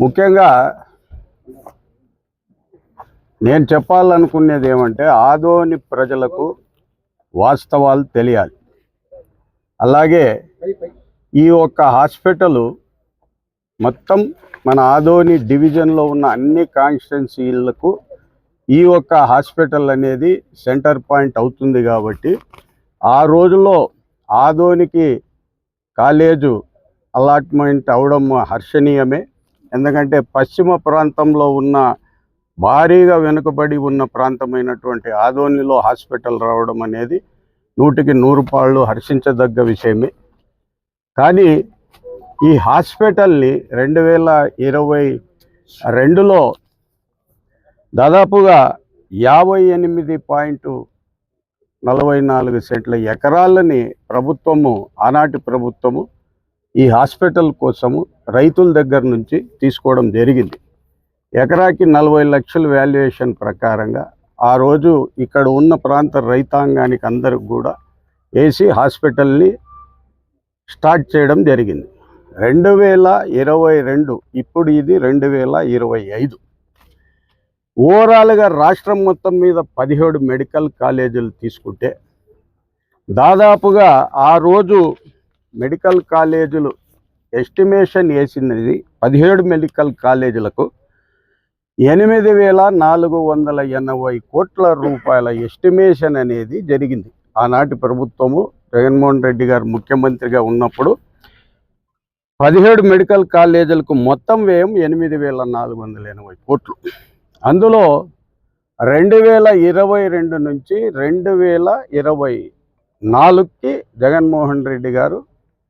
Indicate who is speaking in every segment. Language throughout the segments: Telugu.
Speaker 1: ముఖ్యంగా నేను చెప్పాలనుకునేది ఏమంటే ఆదోని ప్రజలకు వాస్తవాలు తెలియాలి. అలాగే ఈ ఒక్క హాస్పిటల్ మొత్తం మన ఆదోని డివిజన్లో ఉన్న అన్ని కాన్స్టిట్యున్సీలకు ఈ ఒక్క హాస్పిటల్ అనేది సెంటర్ పాయింట్ అవుతుంది కాబట్టి ఆ రోజుల్లో ఆదోనికి కాలేజు అలాట్మెంట్ అవడం హర్షణీయమే. ఎందుకంటే పశ్చిమ ప్రాంతంలో ఉన్న భారీగా వెనుకబడి ఉన్న ప్రాంతమైనటువంటి ఆదోనిలో హాస్పిటల్ రావడం అనేది నూటికి నూరు పాళ్ళు హర్షించదగ్గ విషయమే. కానీ ఈ హాస్పిటల్ని రెండు వేల ఇరవై రెండులో దాదాపుగా యాభై ఎనిమిది పాయింట్ నలభై నాలుగు సెంట్ల ఎకరాలని ప్రభుత్వము ఆనాటి ప్రభుత్వము ఈ హాస్పిటల్ కోసము రైతుల దగ్గర నుంచి తీసుకోవడం జరిగింది. ఎకరాకి నలభై లక్షల వాల్యుయేషన్ ప్రకారంగా ఆ రోజు ఇక్కడ ఉన్న ప్రాంత రైతాంగానికి అందరికి కూడా ఏసీ హాస్పిటల్ని స్టార్ట్ చేయడం జరిగింది. రెండు వేల ఇరవై రెండు ఇప్పుడు ఇది రెండు వేల ఇరవై ఐదు. ఓవరాల్గా రాష్ట్రం మొత్తం మీద పదిహేడు మెడికల్ కాలేజీలు తీసుకుంటే దాదాపుగా ఆ రోజు మెడికల్ కాలేజీలు ఎస్టిమేషన్ వేసినది పదిహేడు మెడికల్ కాలేజీలకు ఎనిమిది వేల నాలుగు వందల ఎనభై కోట్ల రూపాయల ఎస్టిమేషన్ అనేది జరిగింది. ఆనాటి ప్రభుత్వము జగన్మోహన్ రెడ్డి గారు ముఖ్యమంత్రిగా ఉన్నప్పుడు పదిహేడు మెడికల్ కాలేజీలకు మొత్తం వ్యయం ఎనిమిది వేల నాలుగు వందల ఎనభై కోట్లు. అందులో రెండు వేల ఇరవై రెండు నుంచి రెండు వేల ఇరవై నాలుగుకి జగన్మోహన్ రెడ్డి గారు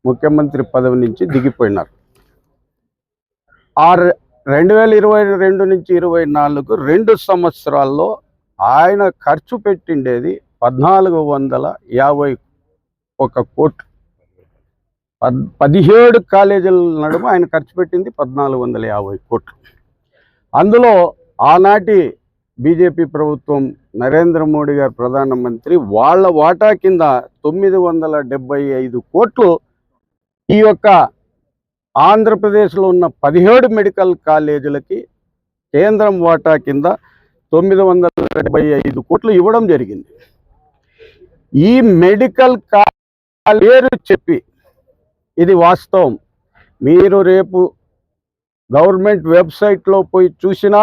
Speaker 1: ముఖ్యమంత్రి పదవి నుంచి దిగిపోయినారు. ఆ రె- రెండు వేల ఇరవై రెండు నుంచి ఇరవై నాలుగు రెండు సంవత్సరాల్లో ఆయన ఖర్చు పెట్టిండేది పద్నాలుగు వందల యాభై ఒక కోట్లు. పద్ పదిహేడు కాలేజీల నడుమ ఆయన ఖర్చు పెట్టింది పద్నాలుగు వందల యాభై కోట్లు. అందులో ఆనాటి బీజేపీ ప్రభుత్వం నరేంద్ర మోడీ గారు ప్రధానమంత్రి వాళ్ళ వాటా కింద తొమ్మిది వందల డెబ్బై ఐదు కోట్లు ఈ యొక్క ఆంధ్రప్రదేశ్లో ఉన్న పదిహేడు మెడికల్ కాలేజీలకి కేంద్రం వాటా కింద తొమ్మిది వందల డెబ్బై ఐదు కోట్లు ఇవ్వడం జరిగింది. ఈ మెడికల్ కా పేరు చెప్పి ఇది వాస్తవం. మీరు రేపు గవర్నమెంట్ వెబ్సైట్లో పోయి చూసినా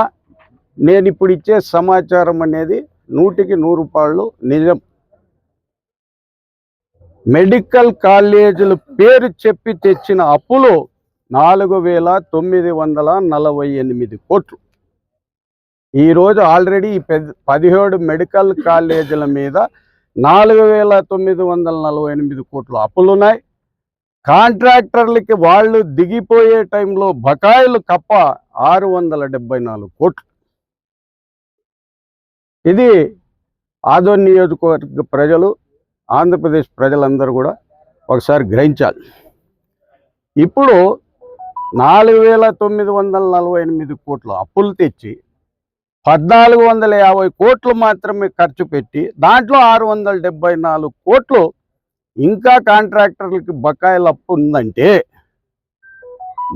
Speaker 1: నేను ఇప్పుడు ఇచ్చే సమాచారం అనేది నూటికి నూరు పాళ్ళు నిజం. మెడికల్ కాలేజీల పేరు చెప్పి తెచ్చిన అప్పులు నాలుగు వేల తొమ్మిది వందల నలభై ఎనిమిది కోట్లు. ఈరోజు ఆల్రెడీ ఈ పెద్ద పదిహేడు మెడికల్ కాలేజీల మీద నాలుగు వేల తొమ్మిది వందల నలభై ఎనిమిది కోట్లు అప్పులు ఉన్నాయి కాంట్రాక్టర్లకి వాళ్ళు దిగిపోయే టైంలో బకాయిలు కప్ప ఆరు వందల డెబ్బై నాలుగు కోట్లు. ఇది ఆదో నియోజకవర్గ ప్రజలు ఆంధ్రప్రదేశ్ ప్రజలందరూ కూడా ఒకసారి గ్రహించాలి. ఇప్పుడు నాలుగు వేల తొమ్మిది వందల నలభై ఎనిమిది కోట్లు అప్పులు తెచ్చి పద్నాలుగు వందల యాభై కోట్లు మాత్రమే ఖర్చు పెట్టి దాంట్లో ఆరు వందల డెబ్బై నాలుగు కోట్లు ఇంకా కాంట్రాక్టర్లకి బకాయిలు అప్పు ఉందంటే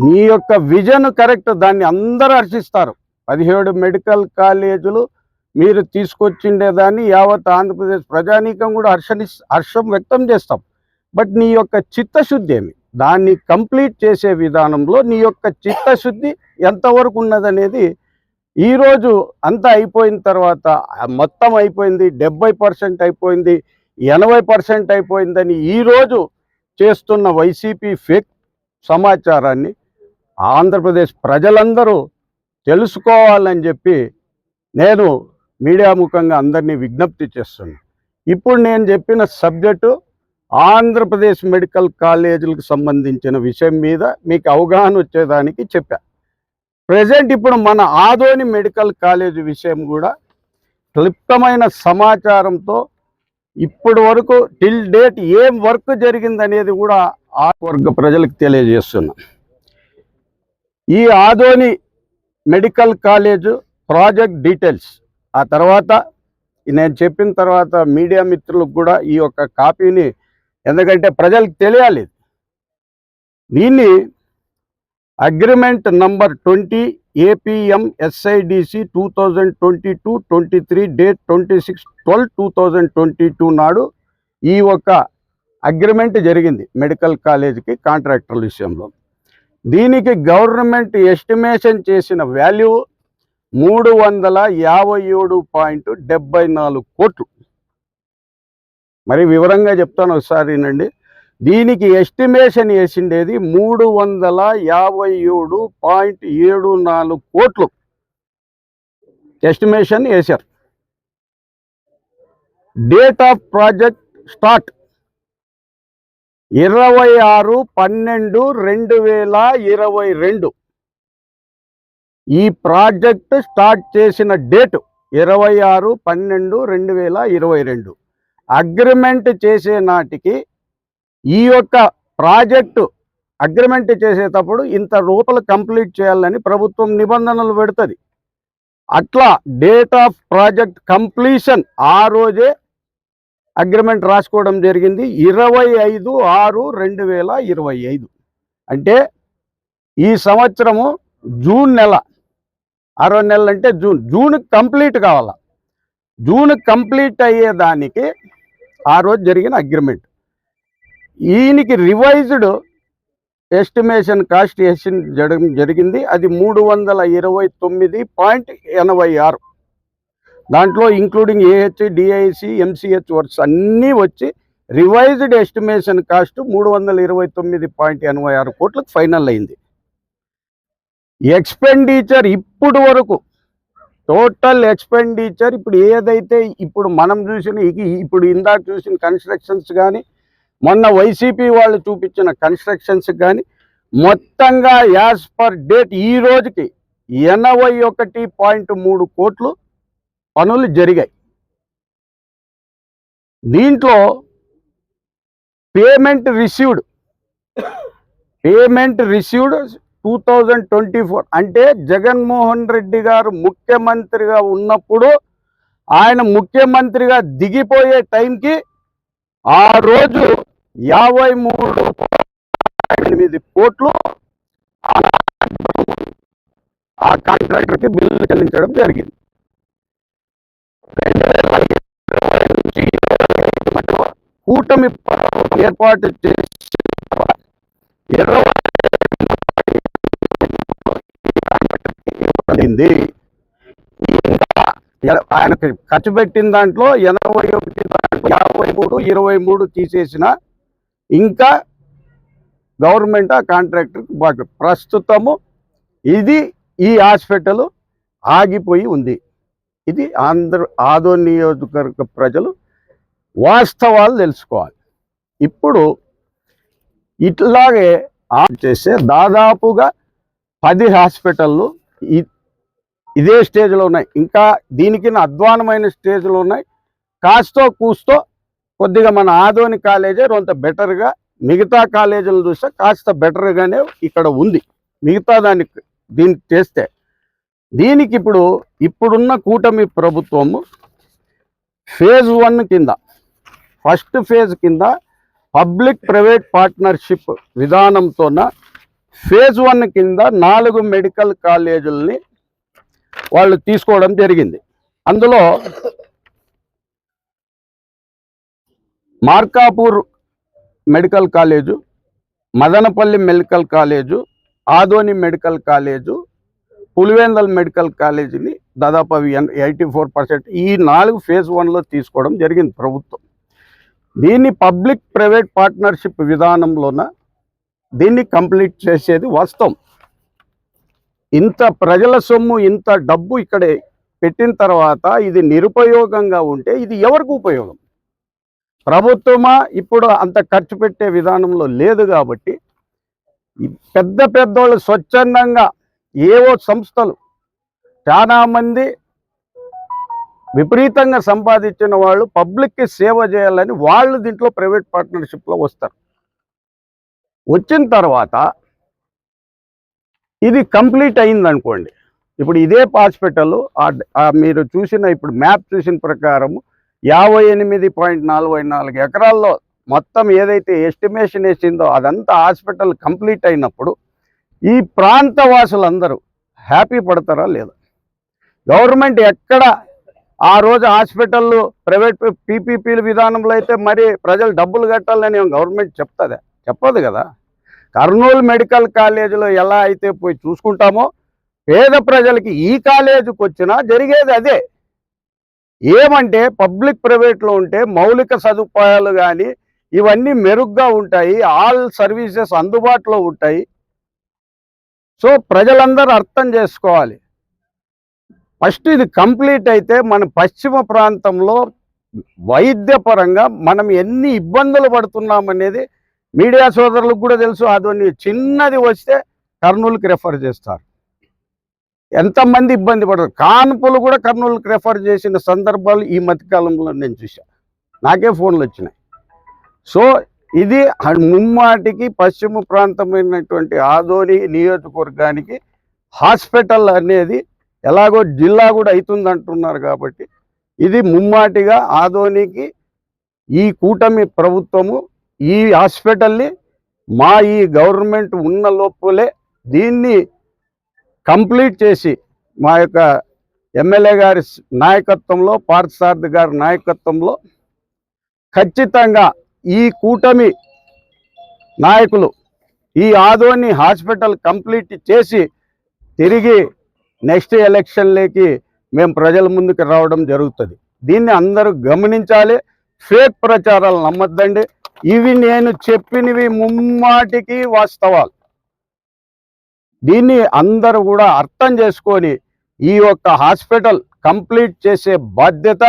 Speaker 1: నీ యొక్క విజన్ కరెక్ట్ దాన్ని అందరూ హర్షిస్తారు. పదిహేడు మెడికల్ కాలేజీలు మీరు తీసుకొచ్చిండే దాన్ని యావత్ ఆంధ్రప్రదేశ్ ప్రజానీకం కూడా హర్షని హర్షం వ్యక్తం చేస్తాం. బట్ నీ యొక్క చిత్తశుద్ధి ఏమి? దాన్ని కంప్లీట్ చేసే విధానంలో నీ యొక్క చిత్తశుద్ధి ఎంతవరకు ఉన్నదనేది ఈరోజు అంతా అయిపోయిన తర్వాత మొత్తం అయిపోయింది డెబ్బై పర్సెంట్ అయిపోయింది ఎనభై పర్సెంట్ అయిపోయిందని ఈరోజు చేస్తున్న వైసీపీ ఫేక్ సమాచారాన్ని ఆంధ్రప్రదేశ్ ప్రజలందరూ తెలుసుకోవాలని చెప్పి నేను మీడియా ముఖంగా అందరినీ విజ్ఞప్తి చేస్తున్నాను ఇప్పుడు నేను చెప్పిన సబ్జెక్టు ఆంధ్రప్రదేశ్ మెడికల్ కాలేజీలకు సంబంధించిన విషయం మీద మీకు అవగాహన వచ్చేదానికి చెప్పా. ప్రజెంట్ ఇప్పుడు మన ఆదోని మెడికల్ కాలేజ్ విషయం కూడా క్లుప్తమైన సమాచారంతో ఇప్పటి వరకు టిల్ డేట్ ఏం వర్క్ జరిగిందనేది కూడా ఆ వర్గ ప్రజలకు తెలియజేస్తున్నా. ఈ Adoni medical college project details ఆ తర్వాత నేను చెప్పిన తర్వాత మీడియా మిత్రులకు కూడా ఈ యొక్క కాపీని ఎందుకంటే ప్రజలకు తెలియాలి. దీన్ని agreement number twenty APM SIDC two thousand twenty two twenty three date twenty six twelve two thousand twenty two నాడు ఈ ఒక అగ్రిమెంట్ జరిగింది మెడికల్ కాలేజీకి కాంట్రాక్టర్ల విషయంలో. దీనికి గవర్నమెంట్ ఎస్టిమేషన్ చేసిన వాల్యూ మూడు వందల యాభై ఏడు పాయింట్ డెబ్బై నాలుగు కోట్లు. మరి వివరంగా చెప్తాను ఒకసారి నండి దీనికి ఎస్టిమేషన్ వేసిండేది మూడు వందల యాభై ఏడు పాయింట్ ఏడు నాలుగు కోట్లు. ఎస్టిమేషన్ వేశారు. డేట్ ఆఫ్ ప్రాజెక్ట్ స్టార్ట్ ఇరవై ఆరు పన్నెండు రెండు వేల ఇరవై రెండు. ఈ ప్రాజెక్ట్ స్టార్ట్ చేసిన డేటు ఇరవై ఆరు పన్నెండు రెండు వేల ఇరవై రెండు. అగ్రిమెంట్ చేసే నాటికి ఈ యొక్క ప్రాజెక్టు అగ్రిమెంట్ చేసేటప్పుడు ఇంత రూపలు కంప్లీట్ చేయాలని ప్రభుత్వం నిబంధనలు పెడుతుంది. అట్లా డేట్ ఆఫ్ ప్రాజెక్ట్ కంప్లీషన్ ఆ రోజే అగ్రిమెంట్ రాసుకోవడం జరిగింది. ఇరవై ఐదు ఆరు రెండు వేల ఇరవై ఐదు. అంటే ఈ సంవత్సరము జూన్ నెల ఆరో నెలలు అంటే జూన్. జూన్ కంప్లీట్ కావాల? జూన్ కంప్లీట్ అయ్యేదానికి ఆ రోజు జరిగిన అగ్రిమెంట్. ఈయనకి రివైజ్డ్ ఎస్టిమేషన్ కాస్ట్ ఎస్టిన్ జరగ- జరిగింది. అది మూడు వందల ఇరవై తొమ్మిది పాయింట్ ఎనభై ఆరు. దాంట్లో including AH DIC MCH works అన్నీ వచ్చి రివైజ్డ్ ఎస్టిమేషన్ కాస్ట్ మూడు వందల ఇరవై తొమ్మిది పాయింట్ ఎనభై ఆరు కోట్లకు ఫైనల్ అయింది. ఎక్స్పెండిచర్ ఇప్పుడు వరకు. టోటల్ ఎక్స్పెండిచర్ ఇప్పుడు ఏదైతే ఇప్పుడు మనం చూసిన ఇప్పుడు ఇందాక చూసిన కన్స్ట్రక్షన్స్ కానీ మొన్న వైసీపీ వాళ్ళు చూపించిన కన్స్ట్రక్షన్స్ కానీ మొత్తంగా యాజ్ పర్ డేట్ ఈ రోజుకి ఎనభై ఒకటి పాయింట్ మూడు కోట్లు పనులు జరిగాయి. దీంట్లో payment received payment received two thousand twenty four అంటే జగన్మోహన్ రెడ్డి గారు ముఖ్యమంత్రిగా ఉన్నప్పుడు ఆయన ముఖ్యమంత్రిగా దిగిపోయే టైంకి ఆ రోజు యాభై మూడు ఎనిమిది కోట్లు ఆ- కాంట్రాక్టర్కి బిల్లు చెల్లించడం జరిగింది. కూటమి ఏర్పాటు చేసి ఇరవై ఇవ్వబడింది ఆయన ఆయనకి ఖర్చు పెట్టిన దాంట్లో ఎనభై ఒకటి దాంట్లో యాభై మూడు ఇరవై మూడు తీసేసిన ఇంకా గవర్నమెంట్ ఆ కాంట్రాక్టర్కి బాకీ ప్రస్తుతము ఇది ఈ హాస్పిటల్ ఆగిపోయి ఉంది. ఇది ఆంధ్ర ఆదో నియోజకవర్గ ప్రజలు వాస్తవాలు తెలుసుకోవాలి. ఇప్పుడు ఇట్లాగే ఆన్ చేస్తే దాదాపుగా పది హాస్పిటళ్ళు ఇదే స్టేజ్లో ఉన్నాయి. ఇంకా దీనికి అధ్వానమైన స్టేజ్లో ఉన్నాయి. కాస్తో కూస్తో కొద్దిగా మన ఆదోని కాలేజే కొంత బెటర్గా మిగతా కాలేజీలు చూస్తే కాస్త బెటర్గానే ఇక్కడ ఉంది. మిగతా దాన్ని దీనికి చేస్తే. దీనికి ఇప్పుడు ఇప్పుడున్న కూటమి ప్రభుత్వము ఫేజ్ వన్ కింద ఫస్ట్ ఫేజ్ కింద పబ్లిక్ ప్రైవేట్ పార్ట్నర్షిప్ విధానంతోన ఫేజ్ వన్ కింద నాలుగు మెడికల్ కాలేజీలని వాళ్ళు తీసుకోవడం జరిగింది. అందులో Markapur medical college Madanapalle medical college Adoni medical college Pulivendula medical కాలేజీని దాదాపు అవి ఎయిటీ ఫోర్ పర్సెంట్ ఈ నాలుగు ఫేజ్ వన్లో తీసుకోవడం జరిగింది ప్రభుత్వం. దీన్ని పబ్లిక్ ప్రైవేట్ పార్ట్నర్షిప్ విధానంలోన దీన్ని కంప్లీట్ చేసేది వాస్తవం. ఇంత ప్రజల సొమ్ము ఇంత డబ్బు ఇక్కడ పెట్టిన తర్వాత ఇది నిరుపయోగంగా ఉంటే ఇది ఎవరికి ఉపయోగం? ప్రభుత్వమా? ఇప్పుడు అంత ఖర్చు పెట్టే విధానంలో లేదు కాబట్టి పెద్ద పెద్దోళ్ళు స్వచ్ఛందంగా ఏవో సంస్థలు చాలామంది విపరీతంగా సంపాదించిన వాళ్ళు పబ్లిక్కి సేవ చేయాలని వాళ్ళు దీంట్లో ప్రైవేట్ పార్ట్నర్షిప్లో వస్తారు. వచ్చిన తర్వాత ఇది కంప్లీట్ అయిందనుకోండి ఇప్పుడు ఇదే హాస్పిటల్ మీరు చూసిన ఇప్పుడు మ్యాప్ చూసిన ప్రకారము యాభై ఎనిమిది పాయింట్ నలభై నాలుగు ఎకరాల్లో మొత్తం ఏదైతే ఎస్టిమేషన్ వేసిందో అదంతా హాస్పిటల్ కంప్లీట్ అయినప్పుడు ఈ ప్రాంత వాసులందరూ హ్యాపీ పడతారా లేదా గవర్నమెంట్ ఎక్కడ ఆ రోజు హాస్పిటల్లో ప్రైవేట్ పీపీపీల విధానంలో అయితే మరి ప్రజలు డబ్బులు కట్టాలని గవర్నమెంట్ చెప్తుందా చెప్పదు కదా కర్నూలు మెడికల్ కాలేజీలో ఎలా అయితే పోయి చూసుకుంటామో పేద ప్రజలకి ఈ కాలేజీకి వచ్చినా జరిగేది అదే. ఏమంటే పబ్లిక్ ప్రైవేట్లో ఉంటే మౌలిక సదుపాయాలు కానీ ఇవన్నీ మెరుగ్గా ఉంటాయి ఆల్ సర్వీసెస్ అందుబాటులో ఉంటాయి. సో ప్రజలందరూ అర్థం చేసుకోవాలి. ఫస్ట్ ఇది కంప్లీట్ అయితే మన పశ్చిమ ప్రాంతంలో వైద్యపరంగా మనం ఎన్ని ఇబ్బందులు పడుతున్నామనేది మీడియా సోదరులకు కూడా తెలుసు అదొన్ని చిన్నది వస్తే కర్నూలుకి రెఫర్ చేస్తారు. ఎంతమంది ఇబ్బంది పడరు. కాన్పులు కూడా కర్నూలుకి రెఫర్ చేసిన సందర్భాలు ఈ మధ్యకాలంలో నేను చూశాను నాకే ఫోన్లు వచ్చినాయి. సో ఇది ముమ్మాటికి పశ్చిమ ప్రాంతమైనటువంటి ఆదోని నియోజకవర్గానికి హాస్పిటల్ అనేది ఎలాగో జిల్లా కూడా అవుతుంది అంటున్నారు కాబట్టి ఇది ముమ్మాటిగా ఆదోనికి ఈ కూటమి ప్రభుత్వము ఈ హాస్పిటల్ని మా ఈ గవర్నమెంట్ ఉన్న లోపలే దీన్ని కంప్లీట్ చేసి మా యొక్క ఎమ్మెల్యే గారి నాయకత్వంలో పార్థసారథి గారి నాయకత్వంలో ఖచ్చితంగా ఈ కూటమి నాయకులు ఈ ఆదోని హాస్పిటల్ కంప్లీట్ చేసి తిరిగి నెక్స్ట్ ఎలక్షన్లోకి మేము ప్రజల ముందుకు రావడం జరుగుతుంది. దీన్ని అందరూ గమనించాలి. ఫేక్ ప్రచారాలు నమ్మద్దండి. ఇవి నేను చెప్పినవి ముమ్మాటికి వాస్తవాలు. దీన్ని అందరూ కూడా అర్థం చేసుకొని ఈ యొక్క హాస్పిటల్ కంప్లీట్ చేసే బాధ్యత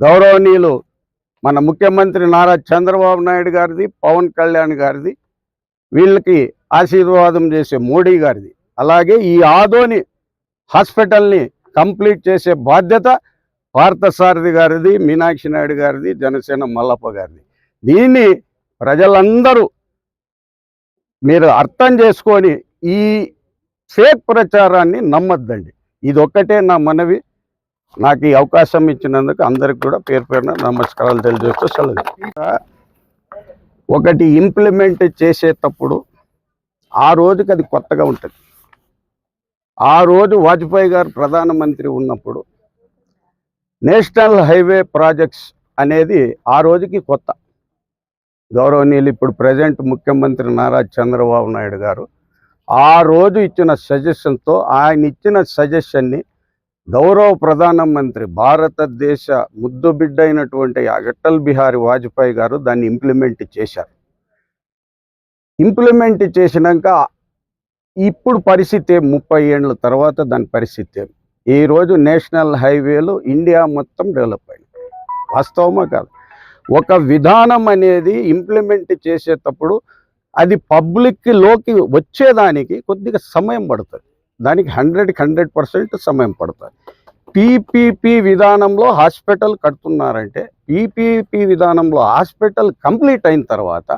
Speaker 1: గౌరవనీయులు మన ముఖ్యమంత్రి నారా చంద్రబాబు నాయుడు గారిది పవన్ కళ్యాణ్ గారిది వీళ్ళకి ఆశీర్వాదం చేసే మోడీ గారిది. అలాగే ఈ ఆదోని హాస్పిటల్ని కంప్లీట్ చేసే బాధ్యత పార్థసారథి గారిది మీనాక్షి నాయుడు గారిది జనసేన మల్లప్ప గారిది. దీన్ని ప్రజలందరూ మీరు అర్థం చేసుకొని ఈ ఫేక్ ప్రచారాన్ని నమ్మద్దండి. ఇది ఒక్కటే నా మనవి. నాకు ఈ అవకాశం ఇచ్చినందుకు అందరికి కూడా పేరు పేరున నమస్కారాలు తెలియజేస్తూ సెలవు. ఒకటి ఇంప్లిమెంట్ చేసేటప్పుడు ఆ రోజుకి అది కొత్తగా ఉంటుంది. ఆ రోజు వాజ్పేయి గారు ప్రధానమంత్రి ఉన్నప్పుడు నేషనల్ హైవే ప్రాజెక్ట్స్ అనేది ఆ రోజుకి కొత్త. గౌరవనీయులు ఇప్పుడు ప్రజెంట్ ముఖ్యమంత్రి నారా చంద్రబాబు నాయుడు గారు ఆ రోజు ఇచ్చిన సజెషన్తో ఆయన ఇచ్చిన సజెషన్ని గౌరవ ప్రధానమంత్రి భారతదేశ ముద్దు బిడ్డ అయినటువంటి అటల్ బిహారీ వాజ్పేయి గారు దాన్ని ఇంప్లిమెంట్ చేశారు ఇంప్లిమెంట్ చేసినాక ఇప్పుడు పరిస్థితి ఏం? ముప్పై ఏళ్ళ తర్వాత దాని పరిస్థితి ఏం? ఈ రోజు నేషనల్ హైవేలు ఇండియా మొత్తం డెవలప్ అయింది వాస్తవమా కాదు ఒక విధానం అనేది ఇంప్లిమెంట్ చేసేటప్పుడు అది పబ్లిక్లోకి వచ్చేదానికి కొద్దిగా సమయం పడుతుంది. దానికి హండ్రెడ్కి హండ్రెడ్ పర్సెంట్ సమయం పడుతుంది. పీపీపీ విధానంలో హాస్పిటల్ కడుతున్నారంటే పీపీపీ విధానంలో హాస్పిటల్ కంప్లీట్ అయిన తర్వాత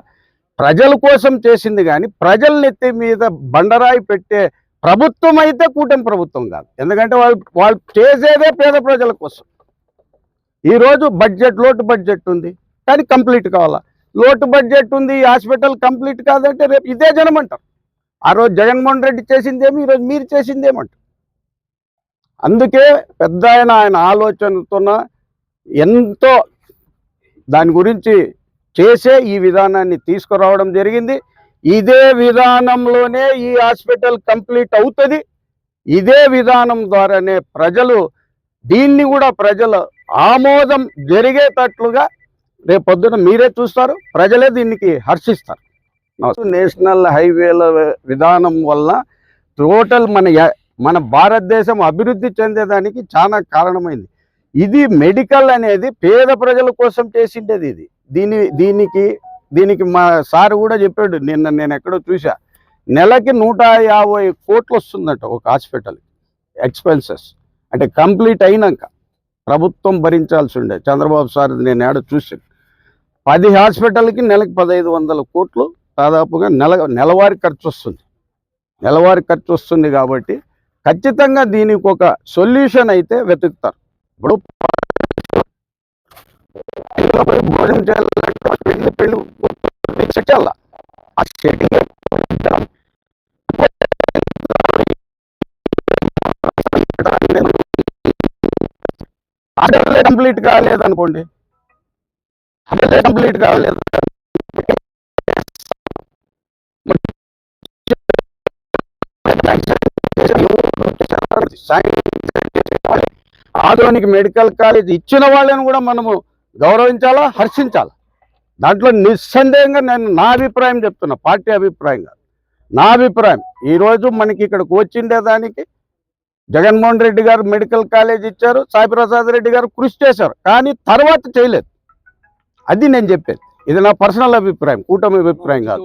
Speaker 1: ప్రజల కోసం చేసింది కానీ ప్రజల నెత్తి మీద బండరాయి పెట్టే ప్రభుత్వం అయితే కూటమి ప్రభుత్వం కాదు. ఎందుకంటే వాళ్ళు వాళ్ళు చేసేదే పేద ప్రజల కోసం. ఈరోజు బడ్జెట్ లోటు బడ్జెట్ ఉంది. కానీ కంప్లీట్ కావాలా? లోటు బడ్జెట్ ఉంది ఈ హాస్పిటల్ కంప్లీట్ కాదంటే రేపు ఇదే జనం అంటారు. ఆ రోజు జగన్మోహన్ రెడ్డి చేసిందేమి ఈరోజు మీరు చేసిందేమంటారు అందుకే పెద్ద ఆయన ఆయన ఆలోచనతోన ఎంతో దాని గురించి చేసే ఈ విధానాన్ని తీసుకురావడం జరిగింది. ఇదే విధానంలోనే ఈ హాస్పిటల్ కంప్లీట్ అవుతుంది. ఇదే విధానం ద్వారానే ప్రజలు దీన్ని కూడా ప్రజలు ఆమోదం జరిగేటట్లుగా రేపు పొద్దున మీరే చూస్తారు. ప్రజలే దీనికి హర్షిస్తారు. నేషనల్ హైవేల విధానం వల్ల టోటల్ మన మన భారతదేశం అభివృద్ధి చెందేదానికి చాలా కారణమైంది. ఇది మెడికల్ అనేది పేద ప్రజల కోసం చేసిండేది ఇది. దీని దీనికి దీనికి మా సార్ కూడా చెప్పాడు నిన్న నేను ఎక్కడో చూసా నెలకి నూట యాభై కోట్లు వస్తుందట ఒక హాస్పిటల్ ఎక్స్పెన్సెస్. అంటే కంప్లీట్ అయినాక. ప్రభుత్వం భరించాల్సి ఉండే చంద్రబాబు సార్ నేను ఏడ చూశాను. పది హాస్పిటల్కి నెలకు పదహైదు వందల కోట్లు దాదాపుగా నెల నెలవారీ ఖర్చు వస్తుంది. నెలవారీ ఖర్చు వస్తుంది కాబట్టి ఖచ్చితంగా దీనికి ఒక సొల్యూషన్ అయితే వెతుకుతారు. ఇప్పుడు భోజనం చేయాలి పెళ్ళి ఆ అదే కంప్లీట్ కాలేదు అనుకోండి కంప్లీట్ కాలేదు. ఆధునిక మెడికల్ కాలేజ్ ఇచ్చిన వాళ్ళని కూడా మనము గౌరవించాలా హర్షించాలా? దాంట్లో నిస్సందేహంగా నేను నా అభిప్రాయం చెప్తున్నా పార్టీ అభిప్రాయంగా. నా అభిప్రాయం ఈరోజు మనకి ఇక్కడికి వచ్చిండే దానికి జగన్మోహన్ రెడ్డి గారు మెడికల్ కాలేజ్ ఇచ్చారు సాయిప్రసాద్ రెడ్డి గారు కృషి చేశారు కానీ తర్వాత చేయలేదు. అది నేను చెప్పేది. ఇది నా పర్సనల్ అభిప్రాయం కూటమి అభిప్రాయం కాదు.